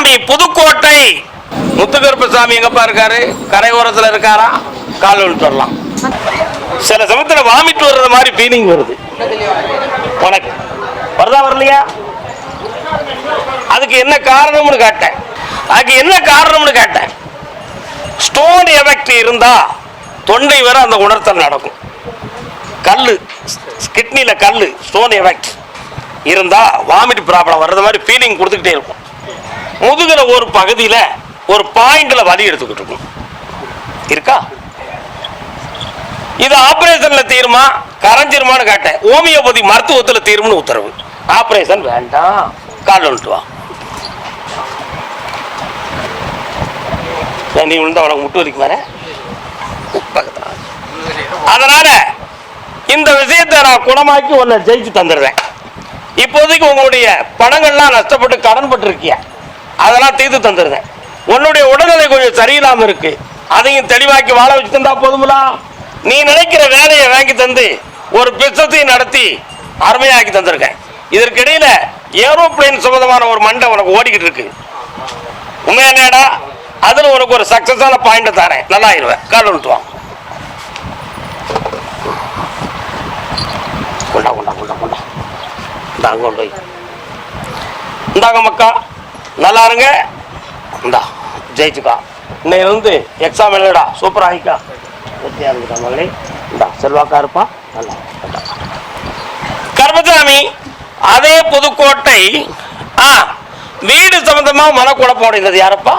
சாமி புதுக்கோட்டை. முத்துகருப்பசாமி எங்கப்பா இருக்காரு? கரையோரத்துல இருக்காரா? கால் விழுத்துடலாம் வரலாம் சில சமயத்துல வாமிட்டு வர்ற மாதிரி ஃபீலிங் வருது. உனக்கு வருதா வரலையா? அதுக்கு என்ன காரணம்னு கேட்டேன். அதுக்கு என்ன காரணம்னு கேட்டேன். ஸ்டோன் எஃபெக்ட் இருந்தா தொண்டை வர அந்த உணர்த்தல் நடக்கும். கல்லு கிட்னில கல்லு ஸ்டோன் எஃபெக்ட் இருந்தா வாமிட் ப்ராப்ளம் வர்றது மாதிரி ஃபீலிங் கொடுத்துக்கிட்டே இருக்கும். முதுகுல ஒரு பகுதியில ஒரு பாயிண்ட்ல வலி எடுத்துக்கிட்டு இருக்கும் இருக்கா? இது ஆபரேஷன்ல தீருமா? கரைஞ்சிருமான்னு கேட்டேன். ஹோமியோபதி மருத்துவத்துல தீரும்னு உத்தரவு. ஆபரேஷன் வேண்டாம். கால் வந்துட்டு வா. நீ விழுந்தா உனக்கு முட்டு வலிக்கு மேல அதனால இந்த விஷயத்தை நான் குணமாக்கி உன்னை ஜெயிச்சு தந்துடுறேன். இப்போதைக்கு உங்களுடைய பணங்கள்லாம் நஷ்டப்பட்டு கடன் பட்டிருக்கிய அதெல்லாம் தீர்த்து தந்துடுங்க உன்னுடைய உடல்நிலை கொஞ்சம் சரியில்லாமல் இருக்கு. அதையும் தெளிவாக்கி வாழ வச்சு தந்தா போதுங்களா நீ நினைக்கிற வேலையை வாங்கி தந்து ஒரு பிசத்தையும் நடத்தி அருமையாக்கி தந்திருக்கேன். இதற்கிடையில ஏரோப்ளேன் சம்பந்தமான ஒரு மண்டை உனக்கு ஓடிக்கிட்டு இருக்கு. உண்மையானேடா அதுல உனக்கு ஒரு சக்சஸான பாயிண்ட் தரேன். நல்லா ஆயிடுவேன் கால் விட்டு கொண்டா கொண்டா கொண்டா கொண்டா. கொண்டு போய். இந்தாங்க மக்கா. நல்லா இருங்க. இந்தா ஜெயிச்சுக்கா. இன்னைக்கு வந்து எக்ஸாம் எழுதடா சூப்பர் ஆகிக்கா. வெற்றியா இருக்கா மகளே. இந்தா செல்வாக்கா இருப்பா. நல்லா. இந்தா. கர்மசாமி அதே புதுக்கோட்டை ஆ வீடு சம்பந்தமா மனக்குழப்பம் அடைந்தது யாரப்பா?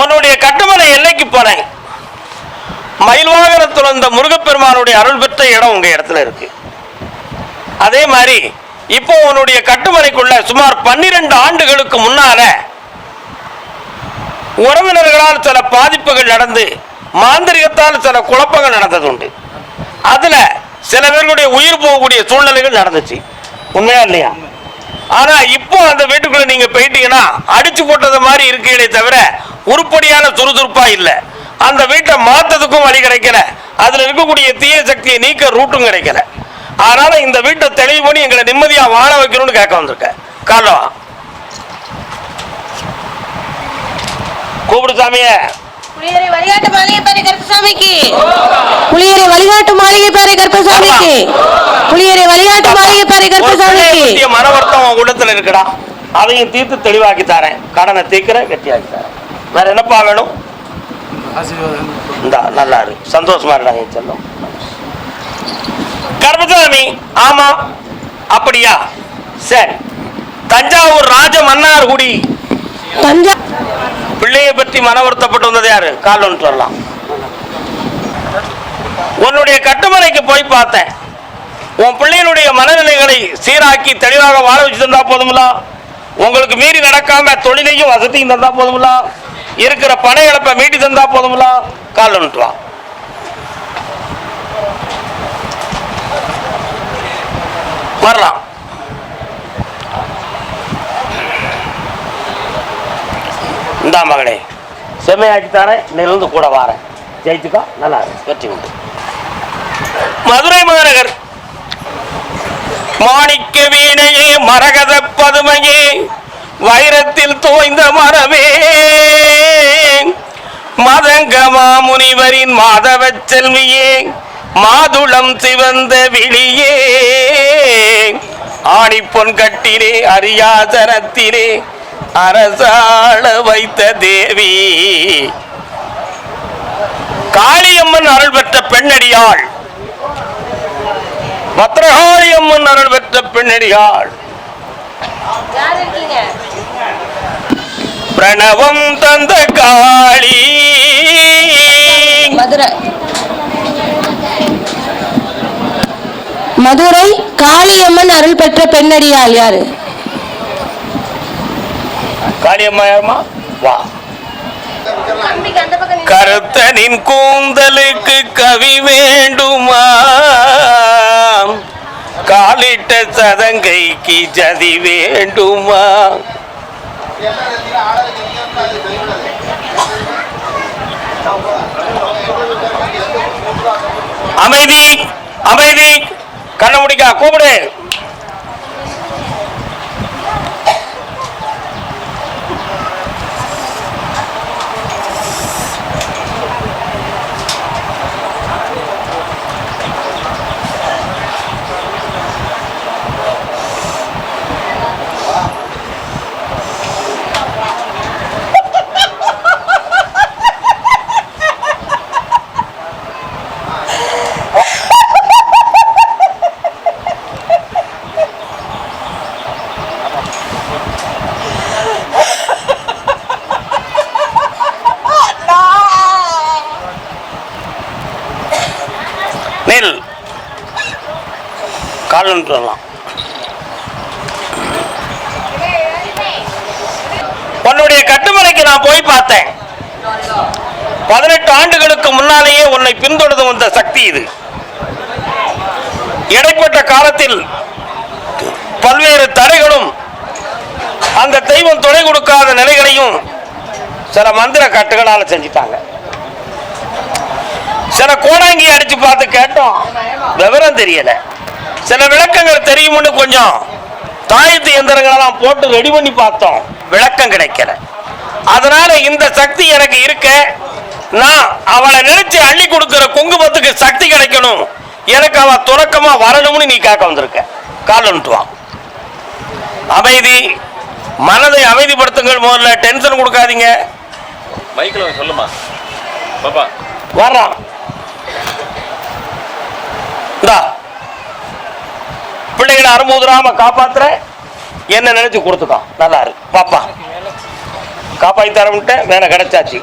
உன்னுடைய கட்டுமனை எல்லைக்கு போனேன்? மயில்வாகனத்தில் இருந்த முருகப்பெருமானுடைய அருள் பெற்ற இடம் உங்க இடத்துல இருக்கு. அதே மாதிரி இப்போ உன்னுடைய கட்டுமனைக்குள்ள சுமார் பன்னிரண்டு ஆண்டுகளுக்கு முன்னால உறவினர்களால் சில பாதிப்புகள் நடந்து மாந்திரிகத்தால் சில குழப்பங்கள் நடந்தது உண்டு அதுல சில பேர்களுடைய உயிர் போகக்கூடிய சூழ்நிலைகள் நடந்துச்சு. உண்மையா இல்லையா? ஆனா இப்போ அந்த வீட்டுக்குள்ள நீங்க போயிட்டீங்கன்னா அடிச்சு போட்டது மாதிரி இருக்கீங்களே தவிர உருப்படியான சுறுசுறுப்பா இல்லை. அந்த வீட்டை மாத்ததுக்கும் வழி கிடைக்கல. அதுல இருக்கக்கூடிய தீய சக்தியை நீக்க ரூட்டும் கிடைக்கல. அதனால இந்த வீட்டை தெளிவு பண்ணி எங்களை நிம்மதியா வாழ வைக்கணும்னு கேட்க வந்திருக்கேன். காலம் கூப்பிடு சாமியே. புளியரை வழிகாட்டு மாளிகை பாறை கருப்பசாமிக்கு புளியரை வழிகாட்டு மாளிகை பாறை கருப்பசாமிக்கு புளியரை வழிகாட்டு மாளிகை பாறை ஒரு கருப்பசாமிக்கு பிள்ளையை பற்றிய மன வருத்தம் உன் உள்ளத்துல இருக்குடா. அதையும் தீர்த்து தெளிவாக்கி தரேன். கடனை தீர்க்கிறேன் கெட்டியாக்கி தரேன். வேற என்னப்பா வேணும்? இந்தா நல்லா இருக்கு சந்தோஷமா இருக்கா என் செல்லம். கர்மசாமி ஆமா. அப்படியா? சரி. தஞ்சாவூர் ராஜ மன்னார்குடி தஞ்சா பிள்ளையை பற்றி மன வருத்தப்பட்டு வந்தது யாரு? கால் சொல்லலாம் உன்னுடைய கட்டுமனைக்கு போய் பார்த்தேன். உன் பிள்ளையினுடைய மனநிலைகளை சீராக்கி தெளிவாக வாழ வச்சு தந்தா போதுமில்ல? உங்களுக்கு மீறி நடக்காம தொழிலையும் வசதியும் தந்தா போதுமில்ல? இருக்கிற பண இழப்பை மீட்டி தந்தா போதுமில்ல? கால் ஒன்று வா வரலாம். இந்தா மகனே செம்மையாக்கி தரேன் இன்னிலிருந்து கூட வாரேன். ஜெயிச்சுக்கோ நல்லா வெற்றி உண்டு. மதுரை மாநகர் மாணிக்க வீணையே மரகத பதுமையே வைரத்தில் தோய்ந்த மரமே. மதங்கமா முனிவரின் மாதவ செல்வியே மாதுளம் சிவந்த விழியே. ஆணிப்பொன் கட்டிலே அரியாசனத்திலே அரசாள வைத்த தேவி. காளியம்மன் அருள் பெற்ற பெண்ணடியாள். பத்ரகாளியம்மன் அருள் பெற்ற பெண்ணடியாள். பிரணவம் தந்த காளி. மதுரை. மதுரை காளியம்மன் அருள் பெற்ற பெண்ணடியால் யாரு? காளியம்மா யாருமா? வா. கருத்தனின் கூந்தலுக்கு கவி வேண்டுமா? காலிட்ட சதங்கைக்கு ஜதி வேண்டுமா? அமைதி அமைதி. கண்ண முடிக்கா கூப்பிடு. கால் வரலாம் உன்னுடைய கட்டுமலைக்கு நான் போய் பார்த்தேன். பதினெட்டு ஆண்டுகளுக்கு முன்னாலேயே உன்னை பின்தொடர்ந்து வந்த சக்தி இது. இடைப்பட்ட காலத்தில் பல்வேறு தடைகளும் அந்த தெய்வம் துணை கொடுக்காத நிலைகளையும் சில மந்திர கட்டுகளால் செஞ்சிட்டாங்க. சில கோடாங்கி அடிச்சு பார்த்து கேட்டோம். விவரம் தெரியலை. சில விளக்கங்கள் தெரியும்னு கொஞ்சம் தாயத்து எந்திரங்களெல்லாம் போட்டு ரெடி பண்ணி பார்த்தோம். விளக்கம் கிடைக்கல. அதனால இந்த சக்தி எனக்கு இருக்க நான் அவளை நினைச்சு அள்ளி கொடுக்கிற குங்குமத்துக்கு சக்தி கிடைக்கணும். எனக்கு அவ துறக்கமா வரணும்னு நீ கேட்க வந்திருக்க. கால் வந்துட்டு வா. அமைதி. மனதை அமைதிப்படுத்துங்கள் முதல்ல. டென்ஷன் கொடுக்காதீங்க. மைக்கில் சொல்லுமா? பாப்பா. வர்றான் இந்தா. பிள்ளைகளை அறுமுதுராம காப்பாத்துற என்ன நினைச்சு கொடுத்துட்டான். நல்லா இருக்கு பாப்பா. காப்பாத்தி தரமிட்டேன் வேலை கிடைச்சாச்சு.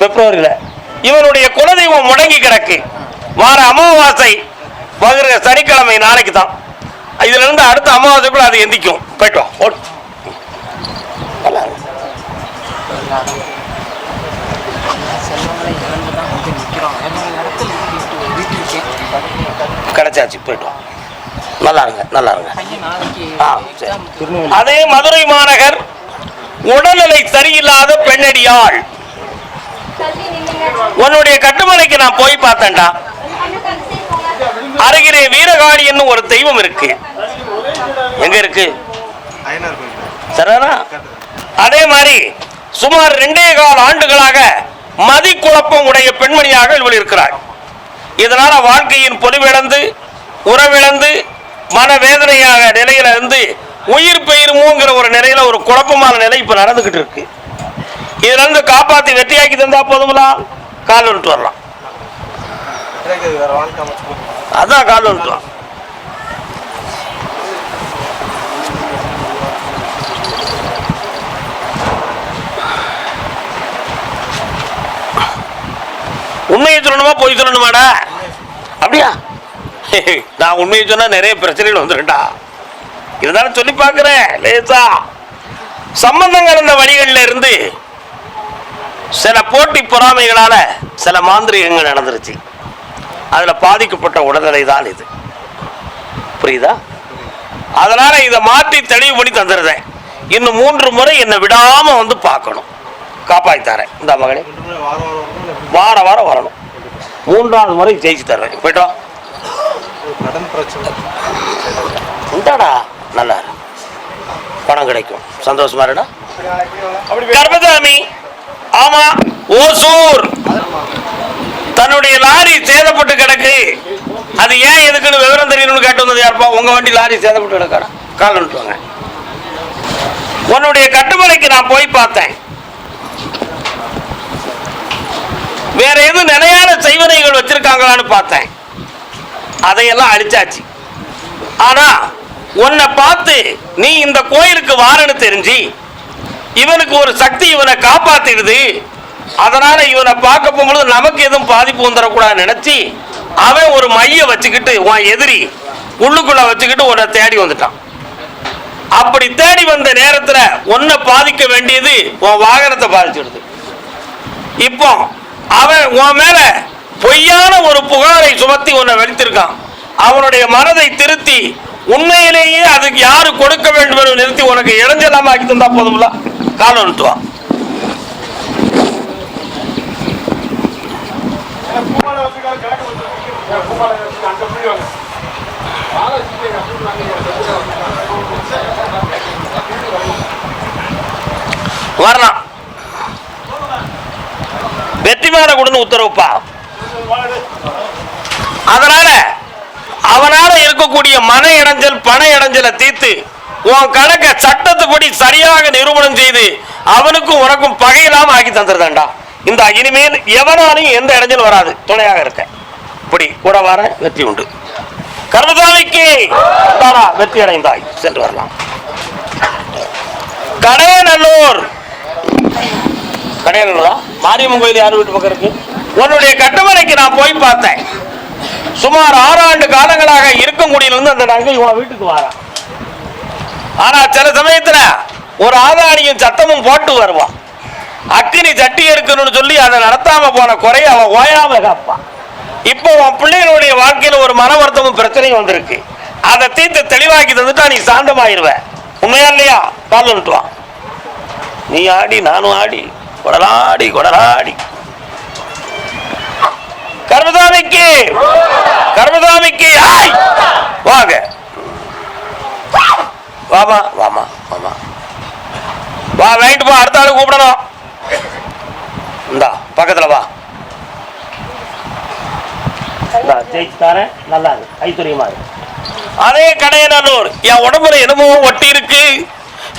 பிப்ரவரியில். இவனுடைய குலதெய்வம் முடங்கி கிடக்கு. வார அமாவாசை வருகிற சனிக்கிழமை நாளைக்கு தான். இதுல இருந்து அடுத்த அமாவாசைக்குள்ள அது எந்திக்கும். போயிட்டோம் நல்லா கிடைச்சாச்சு. போயிட்டோம் நல்லா இருங்க நல்லா இருங்க அதே மதுரை மாநகர் உடல்நிலை சரியில்லாத பெண்ணடியாள். உன்னுடைய கட்டுமலைக்கு நான் போய் பார்த்தேன்டா. அருகிலே வீரகாளி என்னும் ஒரு தெய்வம் இருக்கு. எங்க இருக்கு? சரிதானா அதே மாதிரி சுமார் ரெண்டே கால் ஆண்டுகளாக மதி குழப்பம் உடைய பெண்மணியாக இவள் இருக்கிறாள். இதனால வாழ்க்கையின் பொலிவிழந்து உறவிழந்து மனவேதனையாக நிலையில இருந்து உயிர் பெயருமோங்கிற ஒரு நிலையில ஒரு குழப்பமான நிலை இப்ப நடந்துகிட்டு இருக்கு. இதுல இருந்து காப்பாத்தி வெற்றியாக்கி தந்தா போதுங்களா? கால் வந்துட்டு வரலாம். அதான் கால் வந்துட்டு உண்மையை சொல்லணுமா பொய் சொல்லணுமாடா? அப்படியா? நான் உண்மையை சொன்னா நிறைய பிரச்சனைகள் வந்துருண்டா இருந்தாலும் சொல்லி பார்க்குறேன் லேசா. சம்பந்தம் கலந்த வழிகளில் இருந்து சில போட்டி பொறாமைகளால சில மாந்திரிகங்கள் நடந்துருச்சு. அதுல பாதிக்கப்பட்ட உடல்நிலை தான் இது. புரியுதா? அதனால இதை மாற்றி தெளிவு பண்ணி தந்துருதேன். இன்னும் மூன்று முறை என்னை விடாம வந்து பார்க்கணும். காப்பாத்தி தரேன். இந்த மகளே. வார வாரம் வரணும். மூன்றாவது முறை ஜெயிச்சு தருவேன் போயிட்டோம் கடன் பிரச்சனை. உண்டாடா நல்லா. பணம் கிடைக்கும். சந்தோஷமா இருடா. கர்மசாமி ஆமா ஓசூர். தன்னுடைய லாரி சேதப்பட்டு கிடக்கு. அது ஏன் எதுக்குன்னு விவரம் தெரியணும்னு கேட்டு வந்தது யாருப்பா? உங்க வண்டி லாரி சேதப்பட்டு கிடக்காடா? கால் அனுப்புவாங்க உன்னுடைய கட்டுமலைக்கு நான் போய் பார்த்தேன். வேற எதுவும் நிலையான செய்வனைகள் வச்சிருக்காங்களான்னு பார்த்தேன். அதையெல்லாம் அழிச்சாச்சு ஆனா உன்னை பார்த்து நீ இந்த கோயிலுக்கு வாரன்னு தெரிஞ்சு இவனுக்கு ஒரு சக்தி இவனை காப்பாத்திடுது. அதனால இவனை பார்க்க போகும்போது நமக்கு எதுவும் பாதிப்பு வந்துடக்கூடாதுன்னு நினைச்சு அவன் ஒரு மைய வச்சுக்கிட்டு உன் எதிரி உள்ளுக்குள்ள வச்சுக்கிட்டு உன்னை தேடி வந்துட்டான். அப்படி தேடி வந்த நேரத்துல உன்னை பாதிக்க வேண்டியது உன் வாகனத்தை பாதிச்சிடுது. இப்போ அவன் உன் மேல பொய்யான ஒரு புகாரை சுமத்தி உன்னை வெடித்திருக்கான் அவனுடைய மனதை திருத்தி உண்மையிலேயே அதுக்கு யாரு கொடுக்க வேண்டும் என்று நிறுத்தி உனக்கு இளைஞலாம ஆக்கி தந்தா போதும்ல? காலம் வந்துட்டுவான் வரலாம். வெற்றிமாற கொடுன்னு உத்தரவுப்பா. அதனால அவனால இருக்கக்கூடிய மன இடைஞ்சல் பண இடைஞ்சலை தீர்த்து உன் கணக்க சட்டத்துப்படி சரியாக நிரூபணம் செய்து அவனுக்கும் உனக்கும் பகையில்லாம ஆக்கி தந்துருதாண்டா இந்த இனிமேல் எவனாலையும் எந்த இடைஞ்சல் வராது. துணையாக இருக்க. இப்படி கூட வர வெற்றி உண்டு. கர்மசாமிக்கு வெற்றி அடைந்தாய். சென்று வரலாம். கடையநல்லூர் கடையநல்லூரா மாரியம்மன் கோயில் யார் வீட்டு பக்கம் இருக்கு? உன்னுடைய கட்டுமலைக்கு நான் போய் பார்த்தேன். சுமார் ஆறு ஆண்டு காலங்களாக இருக்கங்குடியிலிருந்து அந்த நங்கை உன் வீட்டுக்கு வாரான். ஆனா சில சமயத்துல ஒரு ஆதாணியும் சத்தமும் போட்டு வருவான். அக்கினி சட்டி எடுக்கணும்னு சொல்லி அதை நடத்தாம போன குறைய அவன் ஓயாம காப்பான். இப்போ உன் பிள்ளைகளுடைய வாழ்க்கையில ஒரு மன வருத்தமும் பிரச்சனையும் வந்திருக்கு. அதை தீர்த்து தெளிவாக்கி தந்துட்டா நீ சாந்தமாயிருவ. உண்மையா இல்லையா? பால் நீ ஆடி நானும் ஆடி கொடலாடி கொடலாடி. கர்மசாமிக்கு. கர்மசாமிக்கு. வாங்க. வாமா வாமா வாமா. வா ரைட்டு பா அடுத்த ஆளு கூப்பிடணும். இந்தா பக்கத்துல வா. ஜெயிச்சு தரேன். நல்லா இருக்கு ஐத்துரியமா அதே கடையநல்லூர் என் உடம்புல என்னமோ ஒட்டி இருக்கு.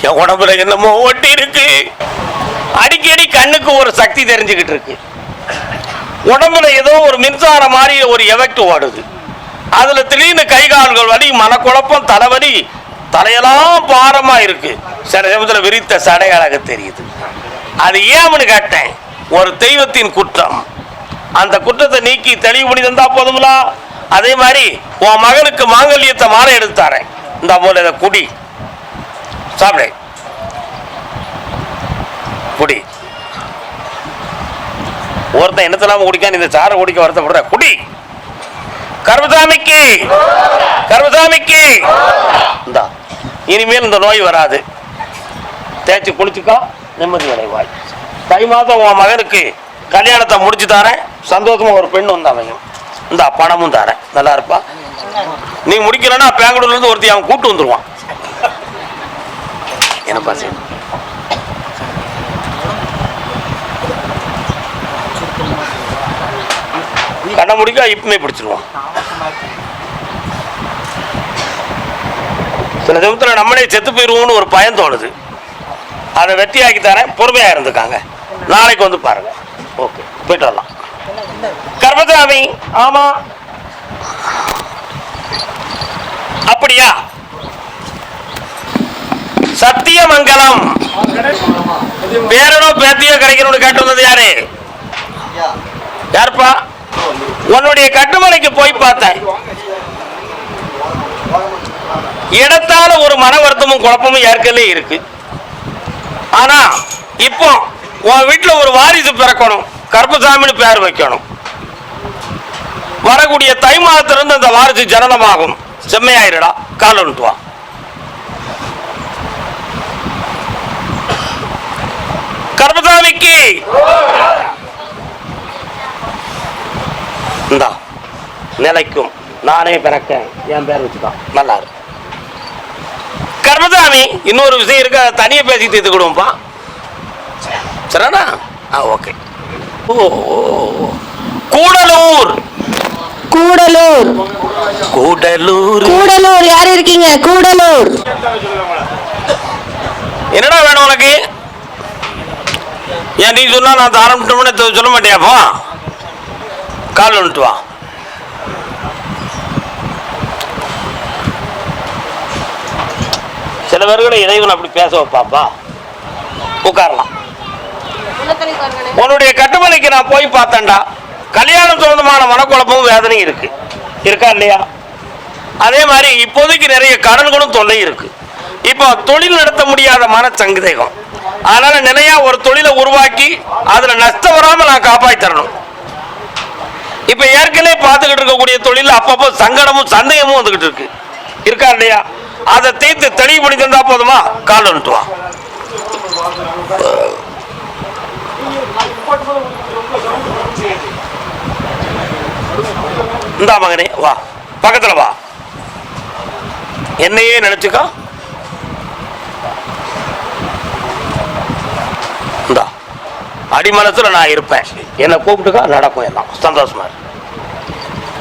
என் உடம்புல என்னமோ ஒட்டி இருக்கு. அடிக்கடி கண்ணுக்கு ஒரு சக்தி தெரிஞ்சுக்கிட்டு இருக்கு. உடம்புல ஏதோ ஒரு மின்சாரம் மாதிரி ஒரு எஃபெக்ட் ஓடுது. அதுல திடீர்னு கை கால்கள் வலி மனக்குழப்பம் தலைவலி தலையெல்லாம் பாரமா இருக்கு. சில சமயத்தில் விரித்த சடையாக தெரியுது. அது ஏன்னு கேட்டேன். ஒரு தெய்வத்தின் குற்றம். அந்த குற்றத்தை நீக்கி தெளிவு பண்ணி தந்தா போதுங்களா? அதே மாதிரி உன் மகனுக்கு மாங்கல்யத்தை மாலை எடுத்தாரேன் இந்த போல இதை குடி. சாப்பிடு. குடி. ஒருத்தன் என்னத்தெல்லாம் குடிக்கான் இந்த சாரை குடிக்க வருத்தப்படுற? குடி. கர்மசாமிக்கு கர்மசாமிக்கு இந்தா இனிமேல் இந்த நோய் வராது. தேய்ச்சி குளிச்சுக்கோ நிம்மதி அடைவாய். தை மாதம் உன் மகனுக்கு கல்யாணத்தை முடிச்சு தரேன். சந்தோஷமா ஒரு பெண் வந்து அமையும். இந்த பணமும் தரேன். நல்லா இருப்பா. நீ முடிக்கலன்னா பெங்களூர்ல இருந்து ஒருத்தி அவன் கூப்பிட்டு வந்துருவான். என்னப்பா செய்யணும் கண்ண முடிக்க இப்பமே பிடிச்சிருவான். சில சமயத்தில் நம்மளே செத்து போயிடுவோம்னு ஒரு பயம் தோணுது. அதை வெற்றியாக்கி தரேன் பொறுமையா இருந்துக்காங்க. நாளைக்கு வந்து பாருங்க. ஓகே போயிட்டு வரலாம். கர்மசாமி ஆமா. அப்படியா? சத்தியமங்கலம். பேரனோ பேத்தியோ கிடைக்கணும்னு கேட்டு வந்தது யாரு யாருப்பா? உன்னுடைய கட்டுமலைக்கு போய் பார்த்தேன். இடத்தால ஒரு மன வருத்தமும் குழப்பமும் ஏற்கனவே இருக்கு. ஆனா இப்போ உன் வீட்டில் ஒரு வாரிசு பிறக்கணும் கருப்பசாமின்னு பேர் வைக்கணும். வரக்கூடிய தை மாதத்திலிருந்து அந்த வாரிசு ஜனனமாகும். செம்மையாயிருடா கால் ஒன்று வா. கருப்பசாமிக்கு இந்தா நிலைக்கும். நானே பிறக்க என் பேர் வச்சுதான் நல்லா இருக்கு கர்மசாமி இன்னொரு விஷயம் இருக்கு தனியாக பேசி தீர்த்துக்கிடுவோம்ப்பா. சரிண்ணா ஆ ஓகே. ஓ. கூடலூர். கூடலூர். கூடலூர். கூடலூர் யார் இருக்கீங்க? கூடலூர். என்னடா வேணும் உனக்கு? ஏன் நீ சொன்னா நான் ஆரம்பிட்டோம்னு சொல்ல மாட்டியாப்பா? கால் வந்துட்டு வா. சில பேர்களை இறைவன் அப்படி பேச வைப்பாப்பா. உட்காரலாம். உன்னுடைய கட்டுமலைக்கு நான் போய் பார்த்தேன்டா. கல்யாணம் சம்பந்தமான மனக்குழப்பமும் வேதனையும் இருக்கு. இருக்கா இல்லையா? அதே மாதிரி இப்போதைக்கு நிறைய கடன்களும் தொல்லை இருக்கு. இப்போ தொழில் நடத்த முடியாத மன சங்கதேகம் அதனால நினையா ஒரு தொழிலை உருவாக்கி அதுல நஷ்டம் வராம நான் காப்பாற்றி தரணும் இப்ப ஏற்கனவே பார்த்துக்கிட்டு இருக்கக்கூடிய தொழில் அப்பப்போ சங்கடமும் சந்தேகமும் வந்துகிட்டு இருக்கு. இருக்கா இல்லையா? அதை தீர்த்து தெளிவு பண்ணி தந்தா போதுமா? கால் வந்துட்டு வா இந்தா மகனே வா. பக்கத்துல வா. என்னையே நினைச்சுக்கோ இந்தா அடிமனத்தில் நான் இருப்பேன். என்னை கூப்பிட்டுக்கா நடக்கும் எல்லாம். சந்தோஷமா இரு.